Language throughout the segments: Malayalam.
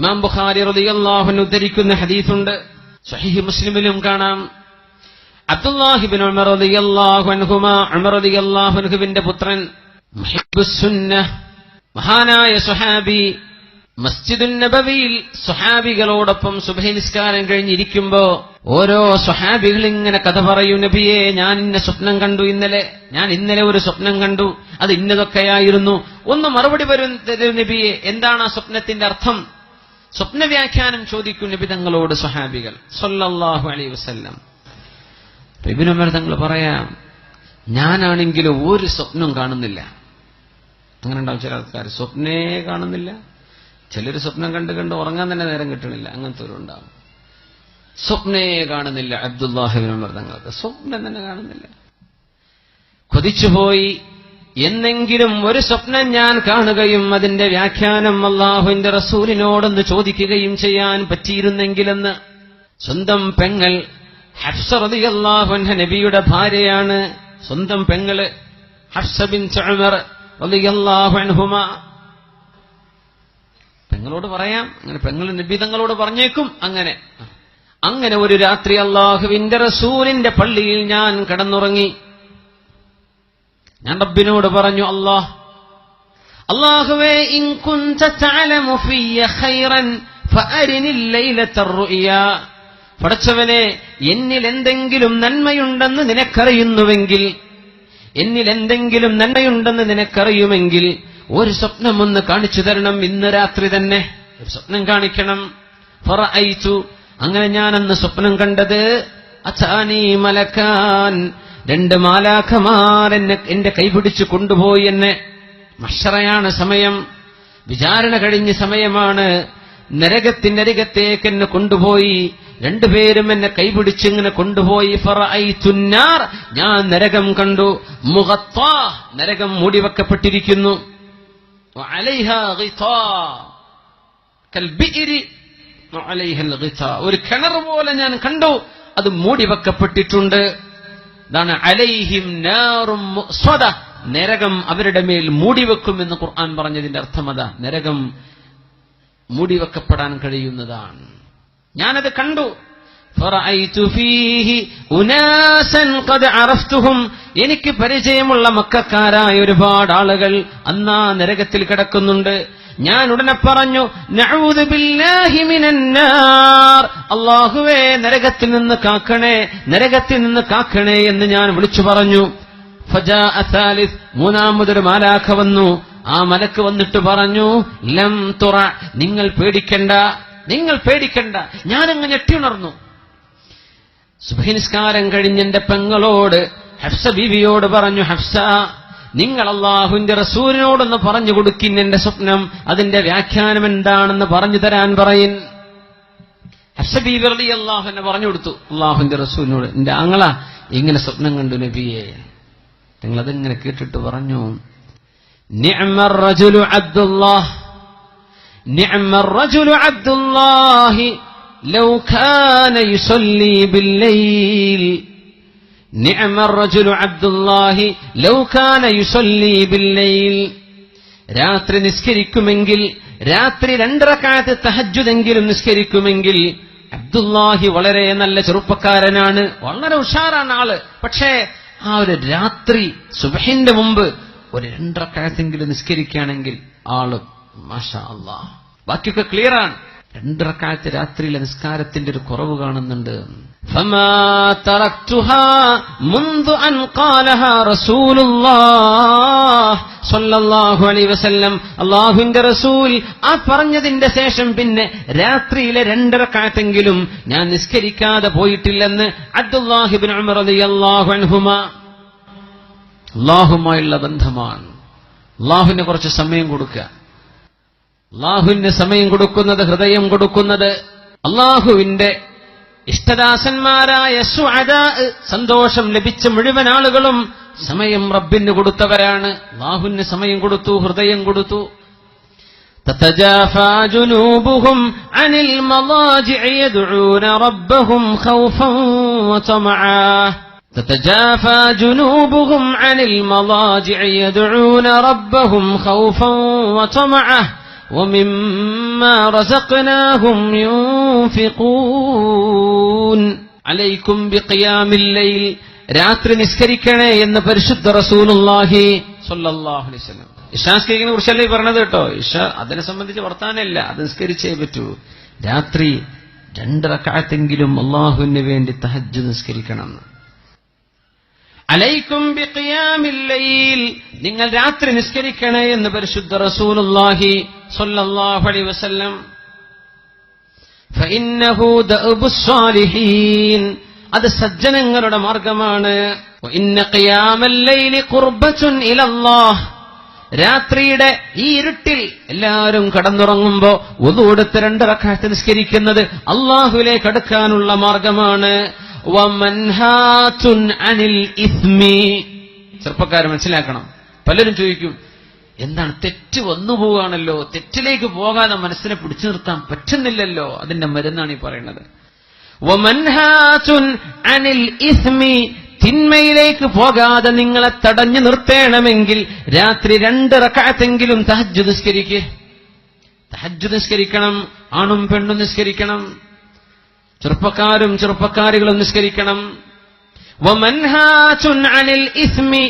ഇമാം ബുഖാരി റളിയല്ലാഹു ഉദ്ധരിക്കുന്ന ഹദീസുണ്ട്. സഹീഹ് മുസ്ലിമിലും കാണാം. അബ്ദുല്ലാഹിബിൻ ഉമർ റളിയല്ലാഹു അൻഹുമാ ഉമർ റളിയല്ലാഹു അൻഹുവിന്റെ പുത്രൻ മഹാനായ സുഹാബി മസ്ജിദുൻ നബവിയിൽ സുഹാബികളോടൊപ്പം സുബഹി നിസ്കാരം കഴിഞ്ഞിരിക്കുമ്പോ ഓരോ സുഹാബികൾ ഇങ്ങനെ കഥ പറയൂ നബിയെ ഞാൻ ഇന്ന സ്വപ്നം കണ്ടു ഇന്നലെ. ഞാൻ ഇന്നലെ ഒരു സ്വപ്നം കണ്ടു. അത് ഇന്നതൊക്കെയായിരുന്നു. ഒന്ന് മറുപടി വരും നബിയെ എന്താണ് ആ സ്വപ്നത്തിന്റെ അർത്ഥം? സ്വപ്ന വ്യാഖ്യാനം ചോദിക്കും നിബിതങ്ങളോട് സ്വഹാബികൾ സൊല്ലാഹു അലൈ വസല്ലം. ഇബിനുമർ തങ്ങൾ പറയാം ഞാനാണെങ്കിലും ഒരു സ്വപ്നം കാണുന്നില്ല. അങ്ങനെ ഉണ്ടാവും ചില ആൾക്കാർ സ്വപ്നേ കാണുന്നില്ല. ചിലർ സ്വപ്നം കണ്ട് കണ്ട് ഉറങ്ങാൻ തന്നെ നേരം കിട്ടണില്ല. അങ്ങനത്തെ ഒരു ഉണ്ടാവും. സ്വപ്നേ കാണുന്നില്ല അബ്ദുല്ലാഹിബിൻ ഉമർ തങ്ങൾക്ക്. സ്വപ്നം തന്നെ കാണുന്നില്ല. കൊതിച്ചുപോയി എന്നെങ്കിലും ഒരു സ്വപ്നം ഞാൻ കാണുകയും അതിന്റെ വ്യാഖ്യാനം അള്ളാഹുവിന്റെ റസൂലിനോടൊന്ന് ചോദിക്കുകയും ചെയ്യാൻ പറ്റിയിരുന്നെങ്കിലെന്ന് സ്വന്തം പെങ്ങൾ ഹഫ്സ അള്ളാഹു നബിയുടെ ഭാര്യയാണ്. സ്വന്തം പെങ്ങൾ ഹഫ്സ ബിൻ അൻഹുമ. പെങ്ങളോട് പറയാം. അങ്ങനെ പെങ്ങൾ നബി തങ്ങളോട് പറഞ്ഞേക്കും അങ്ങനെ. അങ്ങനെ ഒരു രാത്രി അള്ളാഹുവിന്റെ റസൂലിന്റെ പള്ളിയിൽ ഞാൻ കിടന്നുറങ്ങി. ഞാൻ റബ്ബിനോട് പറഞ്ഞു അല്ലാഹ് അള്ളാഹുവേ പടച്ചവനെ എന്നിൽ എന്തെങ്കിലും നന്മയുണ്ടെന്ന് നിനക്കറിയുന്നുവെങ്കിൽ എന്നിൽ എന്തെങ്കിലും നന്മയുണ്ടെന്ന് നിനക്കറിയുമെങ്കിൽ ഒരു സ്വപ്നം ഒന്ന് കാണിച്ചു തരണം ഇന്ന് രാത്രി തന്നെ. ഒരു സ്വപ്നം കാണിക്കണം. ഫറ അയച്ചു അങ്ങനെ ഞാൻ അന്ന് സ്വപ്നം കണ്ടത് അച്ചാനീ മലക്കാൻ രണ്ട് മാലാഖമാർ എന്നെ എന്റെ കൈപിടിച്ചു കൊണ്ടുപോയി എന്നെ. മഷറയാണ് സമയം. വിചാരണ കഴിഞ്ഞ സമയമാണ്. നരകത്തിനരികത്തേക്ക് എന്നെ കൊണ്ടുപോയി രണ്ടുപേരും എന്നെ കൈപിടിച്ച് ഇങ്ങനെ കൊണ്ടുപോയി തുന്നാർ ഞാൻ നരകം കണ്ടു. മുഖത്വാ നരകം മൂടിവെക്കപ്പെട്ടിരിക്കുന്നു. ഒരു കിണർ പോലെ ഞാൻ കണ്ടു. അത് മൂടിവെക്കപ്പെട്ടിട്ടുണ്ട്. ഇതാണ് അലൈഹിം നാറും നരകം അവരുടെ മേൽ മൂടിവെക്കുമെന്ന് ഖുർആൻ പറഞ്ഞതിന്റെ അർത്ഥമത നരകം മൂടിവെക്കപ്പെടാൻ കഴിയുന്നതാണ്. ഞാനത് കണ്ടു. എനിക്ക് പരിചയമുള്ള മക്കാരായ ഒരുപാട് ആളുകൾ അന്നാ നരകത്തിൽ കിടക്കുന്നുണ്ട്. ഞാൻ ഉടനെ പറഞ്ഞു അള്ളാഹുവേ നരകത്തിൽ നിന്ന് കാക്കണേ നരകത്തിൽ നിന്ന് കാക്കണേ എന്ന് ഞാൻ വിളിച്ചു പറഞ്ഞു. മൂന്നാമതൊരു മാലാഖ വന്നു. ആ മലക്ക് വന്നിട്ട് പറഞ്ഞു ലം തുറ നിങ്ങൾ പേടിക്കണ്ട നിങ്ങൾ പേടിക്കണ്ട ഞാനങ്ങ് ഞെട്ടിയുണർന്നു. സുഭനിസ്കാരം കഴിഞ്ഞ് എന്റെ പെങ്ങളോട് ഹഫ്സ ബീവിയോട് പറഞ്ഞു ഹഫ്സ നിങ്ങൾ അള്ളാഹുവിന്റെ റസൂലിനോടൊന്ന് പറഞ്ഞു കൊടുക്കിൻ എന്റെ സ്വപ്നം. അതിന്റെ വ്യാഖ്യാനം എന്താണെന്ന് പറഞ്ഞു തരാൻ പറയിൻ. ഹഫ്സ ബീവി അള്ളാഹു എന്നെ പറഞ്ഞു കൊടുത്തു. അള്ളാഹുവിന്റെ റസൂലിനോട് എന്റെ ആങ്ങള ഇങ്ങനെ സ്വപ്നം കണ്ടു നബിയെ. നിങ്ങൾ അതിങ്ങനെ കേട്ടിട്ട് പറഞ്ഞു? അബ്ദുല്ലാഹി റജുലു അബ്ദുല്ലാഹ് നിഅമർ റജുലു അബ്ദുല്ലാഹി ലൗഖാന യുസല്ലി ബില്ലയിൽ രാത്രി നിസ്കരിക്കുമെങ്കിൽ രാത്രി രണ്ടരക്കാലത്ത് തഹജുതെങ്കിലും നിസ്കരിക്കുമെങ്കിൽ അബ്ദുല്ലാഹി വളരെ നല്ല ചെറുപ്പക്കാരനാണ് വളരെ ഉഷാറാണ് ആൾ. പക്ഷേ ആ ഒരു രാത്രി സുബഹിന്റെ മുമ്പ് ഒരു രണ്ടരക്കാലത്തെങ്കിലും നിസ്കരിക്കുകയാണെങ്കിൽ ആൾ മാഷാ ബാക്കിയൊക്കെ ക്ലിയറാണ്. രണ്ടരക്കാലത്ത് രാത്രിയിലെ നിസ്കാരത്തിന്റെ ഒരു കുറവ് കാണുന്നുണ്ട്. فما تركتها منذ أن قالها رسول الله صلى الله عليه وسلم അള്ളാഹുവിന്റെ റസൂൽ ആ പറഞ്ഞതിന്റെ ശേഷം പിന്നെ രാത്രിയിലെ രണ്ടരക്കാലത്തെങ്കിലും ഞാൻ നിസ്കരിക്കാതെ പോയിട്ടില്ലെന്ന് അബ്ദുല്ലാഹിബിൻ ഉമർ റളിയല്ലാഹു അൻഹുമ അള്ളാഹുമായുള്ള ബന്ധമാണ് അള്ളാഹുവിന് കുറച്ച് സമയം കൊടുക്കുക അള്ളാഹുവിന് സമയം കൊടുക്കുന്നത് ഹൃദയം കൊടുക്കുന്നത് അള്ളാഹുവിന്റെ ഇഷ്ടദാസന്മാരായ സുഅദാ സന്തോഷം ലഭിച്ച മുഴുവൻ ആളുകളും സമയം റബ്ബിന് കൊടുത്തവരാണ് അള്ളാഹുവിന് സമയം കൊടുത്തു ഹൃദയം കൊടുത്തു تتجافى جنوبهم عن المضاجع يدعون ربهم خوفا وطمعا تتجافى جنوبهم عن المضاجع يدعون ربهم خوفا وطمعا അലൈക്കും الليل രാത്രി നിസ്കരിക്കണേ എന്ന് പരിശുദ്ധ റസൂലുല്ലാഹി അലൈഹി വസല്ലം. ഇഷാസ്കരിക്കുന്ന കുറിച്ചല്ലേ പറഞ്ഞത് കേട്ടോ? ഇഷ അതിനെ സംബന്ധിച്ച് വർത്താനല്ല അത് നിസ്കരിച്ചേ പറ്റൂ. രാത്രി രണ്ടറക്കാലത്തെങ്കിലും അള്ളാഹുവിന് വേണ്ടി തഹജ് നിസ്കരിക്കണം അലൈക്കും നിങ്ങൾ രാത്രി നിസ്കരിക്കണേ എന്ന് പരിശുദ്ധ റസൂലുല്ലാഹി സൊല്ലാഹി വസല്ലം. അത് സജ്ജനങ്ങളുടെ മാർഗമാണ്. രാത്രിയുടെ ഈ ഇരുട്ടിൽ എല്ലാവരും കടന്നുറങ്ങുമ്പോ ഒതുകൊടുത്ത് രണ്ട് റക്കാറ്റ് നിസ്കരിക്കുന്നത് അള്ളാഹുവിലേക്ക് അടുക്കാനുള്ള മാർഗമാണ്. അനിൽ ഇസ്മി. ചെറുപ്പക്കാർ മനസ്സിലാക്കണം. പലരും ചോദിക്കും എന്താണ് തെറ്റ് വന്നു പോവുകയാണല്ലോ തെറ്റിലേക്ക് പോകാതെ മനസ്സിനെ പിടിച്ചു നിർത്താൻ പറ്റുന്നില്ലല്ലോ? അതിന്റെ മരുന്നാണ് ഈ പറയുന്നത്. അനിൽ ഇസ്മി തിന്മയിലേക്ക് പോകാതെ നിങ്ങളെ തടഞ്ഞു നിർത്തേണമെങ്കിൽ രാത്രി രണ്ട് റക്കാത്തെങ്കിലും തഹജ്ജു നിസ്കരിക്കേ. തഹജ്ജു നിസ്കരിക്കണം ആണും പെണ്ണും നിസ്കരിക്കണം. ചെറുപ്പക്കാരും ചെറുപ്പക്കാരികളും നിഷ്കരിക്കണം അനിൽ ഇസ്മി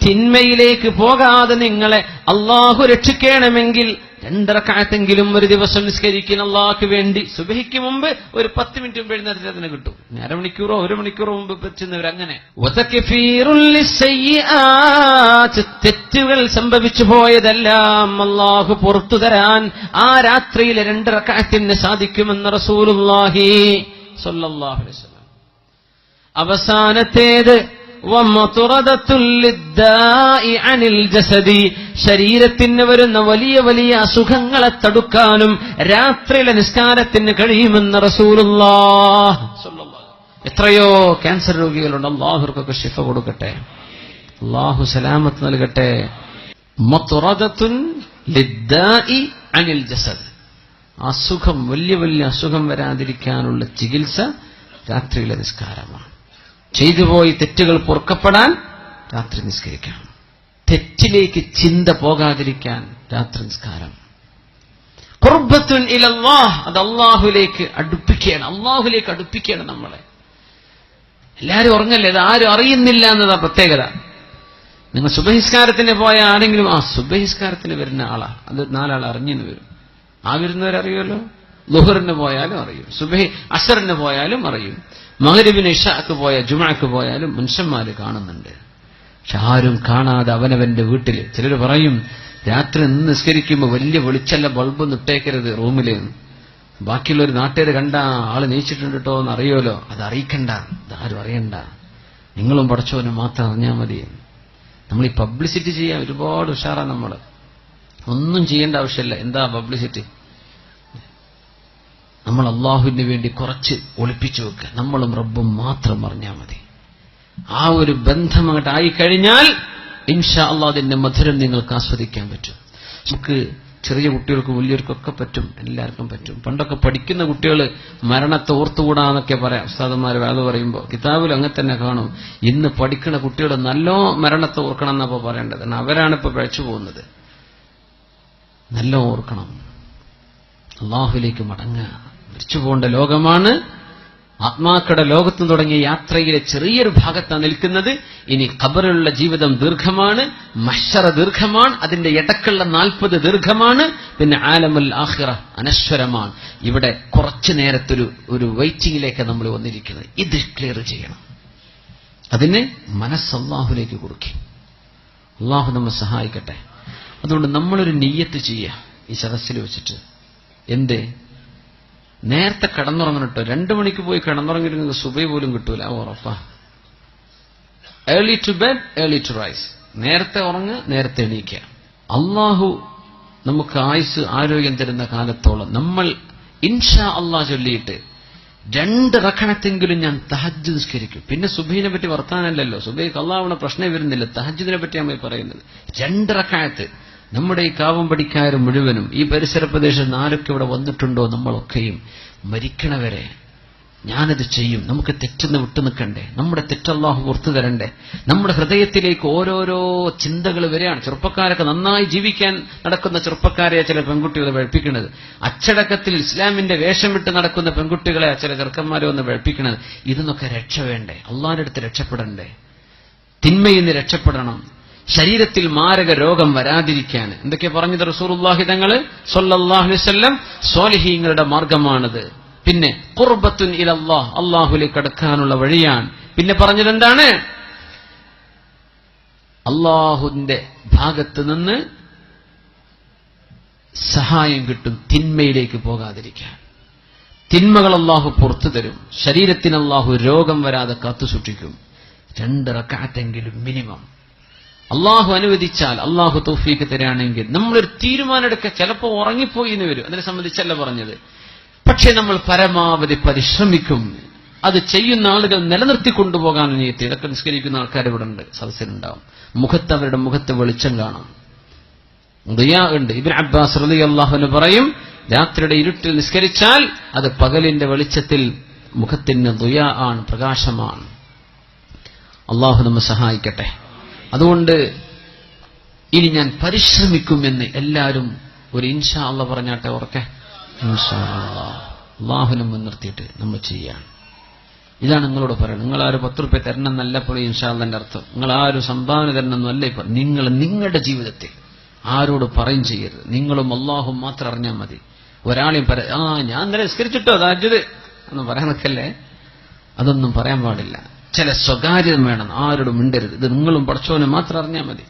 തിന്മയിലേക്ക് പോകാതെ നിങ്ങളെ അള്ളാഹു രക്ഷിക്കണമെങ്കിൽ രണ്ടരക്കാലത്തെങ്കിലും ഒരു ദിവസം നിസ്കരിക്കുന്ന അള്ളാഹ്ക്ക് വേണ്ടി സുബഹിക്ക് മുമ്പ് ഒരു പത്ത് മിനിറ്റ് മുമ്പ് എഴുന്നേറ്റ് അതിന് കിട്ടും. അരമണിക്കൂറോ ഒരു മണിക്കൂറോ മുമ്പ് വെച്ചുന്നവർ അങ്ങനെ. തെറ്റുകൾ സംഭവിച്ചു പോയതെല്ലാം അള്ളാഹു പുറത്തു തരാൻ ആ രാത്രിയിലെ രണ്ടറക്കാലത്തിന് സാധിക്കുമെന്ന് റസൂലുല്ലാഹി അവസാനത്തേത് ശരീരത്തിന് വരുന്ന വലിയ വലിയ അസുഖങ്ങളെ തടുക്കാനും രാത്രിയിലെ നിസ്കാരത്തിന് കഴിയുമെന്ന് റസൂലുള്ള എത്രയോ ക്യാൻസർ രോഗികളുണ്ട്. അള്ളാഹുർക്കൊക്കെ ശിഫ കൊടുക്കട്ടെ. അള്ളാഹു സലാമത്ത് നൽകട്ടെ. അനിൽ ജസദ്. അസുഖം വലിയ വലിയ അസുഖം വരാതിരിക്കാനുള്ള ചികിത്സ രാത്രിയിലെ നിസ്കാരമാണ്. ചെയ്തുപോയി തെറ്റുകൾ പൊറുക്കപ്പെടാൻ രാത്രി നിസ്കരിക്കണം. തെറ്റിലേക്ക് ചിന്ത പോകാതിരിക്കാൻ രാത്രി നിസ്കാരം. കുർബത്തുൻ ഇലല്ലാഹ് അത് അള്ളാഹുലേക്ക് അടുപ്പിക്കുകയാണ്. അള്ളാഹുലേക്ക് അടുപ്പിക്കുകയാണ് നമ്മളെ. എല്ലാവരും ഉറങ്ങല്ലേ? അത് ആരും അറിയുന്നില്ല എന്നതാ പ്രത്യേകത. നിങ്ങൾ സുബഹിസ്കാരത്തിന് പോയ ആരെങ്കിലും ആ സുബഹിസ്കാരത്തിന് വരുന്ന ആളാ. അത് നാലാൾ അറിഞ്ഞെന്ന് വരും. ആ വരുന്നവരറിയുമല്ലോ? ലുഹറിന് പോയാലും അറിയും. സുബഹി അസറിന് പോയാലും അറിയും. മഹരിബിന് ഇഷാക്ക് പോയ ജുമാക്ക് പോയാലും മനുഷ്യന്മാര് കാണുന്നുണ്ട്. പക്ഷെ ആരും കാണാതെ അവനവന്റെ വീട്ടിൽ ചിലർ പറയും രാത്രി നിന്ന് നിസ്കരിക്കുമ്പോൾ വലിയ വെളിച്ചല്ല ബൾബ് നിട്ടേക്കരുത് റൂമിൽ. ബാക്കിയുള്ളൊരു നാട്ടുകാർ കണ്ട ആൾ നീച്ചിട്ടുണ്ട് കേട്ടോ എന്ന് അറിയുമല്ലോ അത് അറിയിക്കണ്ട അതാരും അറിയണ്ട. നിങ്ങളും പടച്ചവനും മാത്രം അറിഞ്ഞാൽ മതി. നമ്മൾ ഈ പബ്ലിസിറ്റി ചെയ്യാൻ ഒരുപാട് ഉഷാറാണ് നമ്മൾ ഒന്നും ചെയ്യേണ്ട ആവശ്യമില്ല എന്താ പബ്ലിസിറ്റി? നമ്മൾ അള്ളാഹുവിന് വേണ്ടി കുറച്ച് ഒളിപ്പിച്ചു വെക്കുക നമ്മളും റബ്ബും മാത്രം അറിഞ്ഞാൽ മതി. ആ ഒരു ബന്ധം അങ്ങോട്ട് ആയിക്കഴിഞ്ഞാൽ ഇൻഷാ അള്ളാഹ് മധുരം നിങ്ങൾക്ക് ആസ്വദിക്കാൻ പറ്റും. നമുക്ക് ചെറിയ കുട്ടികൾക്കും വലിയവർക്കൊക്കെ പറ്റും എല്ലാവർക്കും പറ്റും. പണ്ടൊക്കെ പഠിക്കുന്ന കുട്ടികൾ മരണത്തെ ഓർത്തുകൂടാന്നൊക്കെ പറയാം. ഉസ്താദന്മാർ വേദ പറയുമ്പോൾ കിതാബിൽ അങ്ങനെ തന്നെ കാണും. ഇന്ന് പഠിക്കുന്ന കുട്ടികൾ നല്ലോ മരണത്തെ ഓർക്കണം എന്നപ്പോ പറയേണ്ടത്. അവരാണ് ഇപ്പൊ പഴച്ചു പോകുന്നത്. നല്ല ഓർക്കണം. അള്ളാഹുലേക്ക് മടങ്ങുക. മരിച്ചു പോകേണ്ട ലോകമാണ്. ആത്മാക്കളുടെ ലോകത്തു തുടങ്ങിയ യാത്രയിലെ ചെറിയൊരു ഭാഗത്താണ് നിൽക്കുന്നത്. ഇനി ഖബറിലുള്ള ജീവിതം ദീർഘമാണ്. മഷറ ദീർഘമാണ്. അതിന്റെ ഇടക്കുള്ള നാൽപ്പത് ദീർഘമാണ്. പിന്നെ ആലമുൽ ആഹിറ അനശ്വരമാണ്. ഇവിടെ കുറച്ചു നേരത്തൊരു ഒരു വെയിറ്റിംഗിലേക്ക് നമ്മൾ വന്നിരിക്കുന്നത്. ഇത് ക്ലിയർ ചെയ്യണം. അതിന് മനസ്സല്ലാഹുലേക്ക് കൊടുക്കും. അള്ളാഹു നമ്മെ സഹായിക്കട്ടെ. അതുകൊണ്ട് നമ്മളൊരു നെയ്യത്ത് ചെയ്യുക. ഈ സദസ്സിൽ വെച്ചിട്ട്. എന്ത്? നേരത്തെ കിടന്നുറങ്ങണം കേട്ടോ രണ്ടു മണിക്ക് പോയി കിടന്നുറങ്ങിയിരുന്നത് സുബൈ പോലും കിട്ടൂല ഉറപ്പാ. Early to bed early to rise നേരത്തെ ഉറങ്ങ് നേരത്തെ എണീക്കുക. അള്ളാഹു നമുക്ക് ആയുസ് ആരോഗ്യം തരുന്ന കാലത്തോളം നമ്മൾ ഇൻഷാ അള്ളാഹ് ചൊല്ലിയിട്ട് രണ്ട് റക്കണത്തെങ്കിലും ഞാൻ തഹജ് നിസ്കരിക്കും. പിന്നെ സുബൈനെ പറ്റി വർത്താനല്ലല്ലോ. സുബൈക്ക് അള്ളാഹുടെ പ്രശ്നമേ വരുന്നില്ല. തഹജിദിനെ പറ്റിയാണ് പറയുന്നത്. രണ്ട് റക്കായത്ത് നമ്മുടെ ഈ കാവം പഠിക്കാർ മുഴുവനും ഈ പരിസര പ്രദേശത്ത് ആരൊക്കെ ഇവിടെ വന്നിട്ടുണ്ടോ നമ്മളൊക്കെയും മരിക്കണവരെ. ഞാനത് ചെയ്യും. നമുക്ക് തെറ്റെന്ന് വിട്ടു നിൽക്കണ്ടേ? നമ്മുടെ തെറ്റല്ലാഹു പുറത്തു തരണ്ടേ? നമ്മുടെ ഹൃദയത്തിലേക്ക് ഓരോരോ ചിന്തകൾ വരെയാണ് ചെറുപ്പക്കാരൊക്കെ നന്നായി ജീവിക്കാൻ നടക്കുന്ന ചെറുപ്പക്കാരെ ചില പെൺകുട്ടികളെ വെഴുപ്പിക്കുന്നത് അച്ചടക്കത്തിൽ ഇസ്ലാമിന്റെ വേഷമിട്ട് നടക്കുന്ന പെൺകുട്ടികളെ ചില ചെറുക്കന്മാരെ ഒന്ന് വെഴുപ്പിക്കുന്നത് ഇതെന്നൊക്കെ രക്ഷ വേണ്ടേ? അള്ളാഹിന്റെ അടുത്ത് രക്ഷപ്പെടണ്ടേ? തിന്മയിൽ നിന്ന് രക്ഷപ്പെടണം. ശരീരത്തിൽ മാരക രോഗം വരാതിരിക്കാൻ. എന്തൊക്കെ പറഞ്ഞത് റസൂറുല്ലാഹി തങ്ങൾ? സൊല്ലാഹുലിസ്വല്ലം സോലഹീങ്ങളുടെ മാർഗമാണത്. പിന്നെ കുർബത്തുൻ ഇലല്ലാഹ് അള്ളാഹുലേക്ക് കടക്കാനുള്ള വഴിയാണ്. പിന്നെ പറഞ്ഞത് എന്താണ്? അള്ളാഹുവിന്റെ ഭാഗത്ത് നിന്ന് സഹായം കിട്ടും തിന്മയിലേക്ക് പോകാതിരിക്കാൻ. തിന്മകൾ അള്ളാഹു പുറത്തു തരും. ശരീരത്തിന് അള്ളാഹു രോഗം വരാതെ കാത്തു സൂക്ഷിക്കും രണ്ട് റക്കാറ്റെങ്കിലും മിനിമം. അള്ളാഹു അനുവദിച്ചാൽ അള്ളാഹു തൗഫീക്ക് തരാണെങ്കിൽ നമ്മളൊരു തീരുമാനമെടുക്കുക ചിലപ്പോൾ ഉറങ്ങിപ്പോയി എന്ന് വരും. അതിനെ സംബന്ധിച്ചല്ല പറഞ്ഞത്. പക്ഷെ നമ്മൾ പരമാവധി പരിശ്രമിക്കും. അത് ചെയ്യുന്ന ആളുകൾ നിലനിർത്തി കൊണ്ടുപോകാൻ നീത്തി ഇതൊക്കെ നിസ്കരിക്കുന്ന ആൾക്കാർ ഇവിടെ ഉണ്ട്. സദസ്സിലുണ്ടാവും. മുഖത്ത് അവരുടെ മുഖത്ത് വെളിച്ചം കാണാം. ദുയാ ഉണ്ട്. ഇബിൻ അബ്ബാസ് റലി അള്ളാഹുന് പറയും രാത്രിയുടെ ഇരുട്ടിൽ നിസ്കരിച്ചാൽ അത് പകലിന്റെ വെളിച്ചത്തിൽ മുഖത്തിന് ദുയാ ആണ് പ്രകാശമാണ്. അള്ളാഹു നമ്മെ സഹായിക്കട്ടെ. അതുകൊണ്ട് ഇനി ഞാൻ പരിശ്രമിക്കുമെന്ന് എല്ലാവരും ഒരു ഇൻഷാ അള്ള പറഞ്ഞാട്ടെ ഉറക്കെ? അള്ളാഹുനെ മുൻനിർത്തിയിട്ട് നമ്മൾ ചെയ്യാണ് ഇതാണ് നിങ്ങളോട് പറയുന്നത് നിങ്ങൾ ആ ഒരു പത്ത് റുപ്യ തരണം എന്നല്ല ഇപ്പോൾ ഇൻഷാല്ലന്റെ അർത്ഥം. നിങ്ങൾ ആ ഒരു സംഭാവന തരണം എന്നല്ല ഇപ്പൊ. നിങ്ങൾ നിങ്ങളുടെ ജീവിതത്തിൽ ആരോട് പറയും ചെയ്യരുത്. നിങ്ങളും അള്ളാഹും മാത്രം അറിഞ്ഞാൽ മതി. ഒരാളെയും പറ ആ ഞാൻ നിരസ്കരിച്ചിട്ടോ അതാജ്യത് താജത് എന്ന് പറയാൻ നിൽക്കല്ലേ അതൊന്നും പറയാൻ പാടില്ല. ചില സ്വകാര്യത വേണം. ആരോടും മിണ്ടരുത്. ഇത് നിങ്ങളും പഠിച്ചവനെ മാത്രം അറിഞ്ഞാൽ മതി.